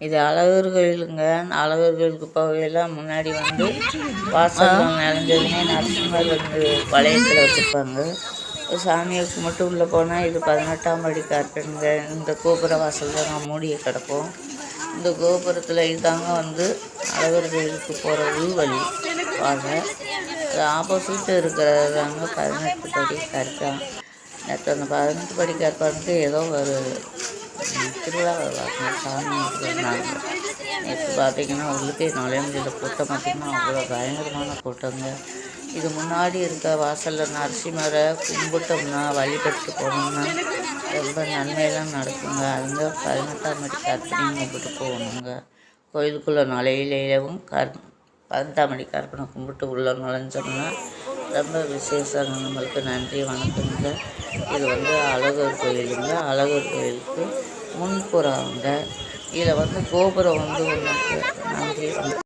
இது அழகர் கோயிலுங்க அழகர் கோயிலுக்கு முன்னாடி வந்து வாசல் நிறஞ்சதுமே நரசிம்மர் வந்து வளையத்தில் வச்சுருப்பாங்க. சாமியை கும்பிட்டு உள்ளே போனால் இது பதினெட்டாம் படி கற்பனுங்க இந்த கோபுர வாசல் தான் நான் மூடிய கிடப்போம். இந்த கோபுரத்தில் இதாங்க வந்து அழகர் கோயிலுக்கு போகிற உள்வழி வாங்க. அது ஆப்போசிட் இருக்கிறதாங்க பதினெட்டு படி கற்கான் நேற்று அந்த பதினெட்டு படி கற்பானுக்கு ஏதோ ஒரு திருவிழா வருவாங்க சாமி இருக்கிறதுனால நேற்று பார்த்தீங்கன்னா உள்ளுக்கே நுழைய கூட்டம் பார்த்தீங்கன்னா அவ்வளோ பயங்கரமான கூட்டங்க இது முன்னாடி இருக்க வாசலில் நரசிம்மரை கும்பிட்டோம்னா வழிபட்டு போனோம்னா ரொம்ப நன்மையெல்லாம் நடக்குங்க அதுங்க பதினெட்டாம் படி கற்பனையும் கும்பிட்டு போகணுங்க கோயிலுக்குள்ளே நுழையிலேயும் கற் பதினெட்டாம் மணி கற்பனை கும்பிட்டு உள்ளே நுழைஞ்சோம்னா ரொம்ப விசேஷம் நம்மளுக்கு நன்றி வணக்கங்க இது வந்து அழகர் கோயிலுங்க. அழகர் கோயிலுக்கு முன்புறங்க இதில் வந்து கோபுரம் வந்து ஒன்று நன்றி.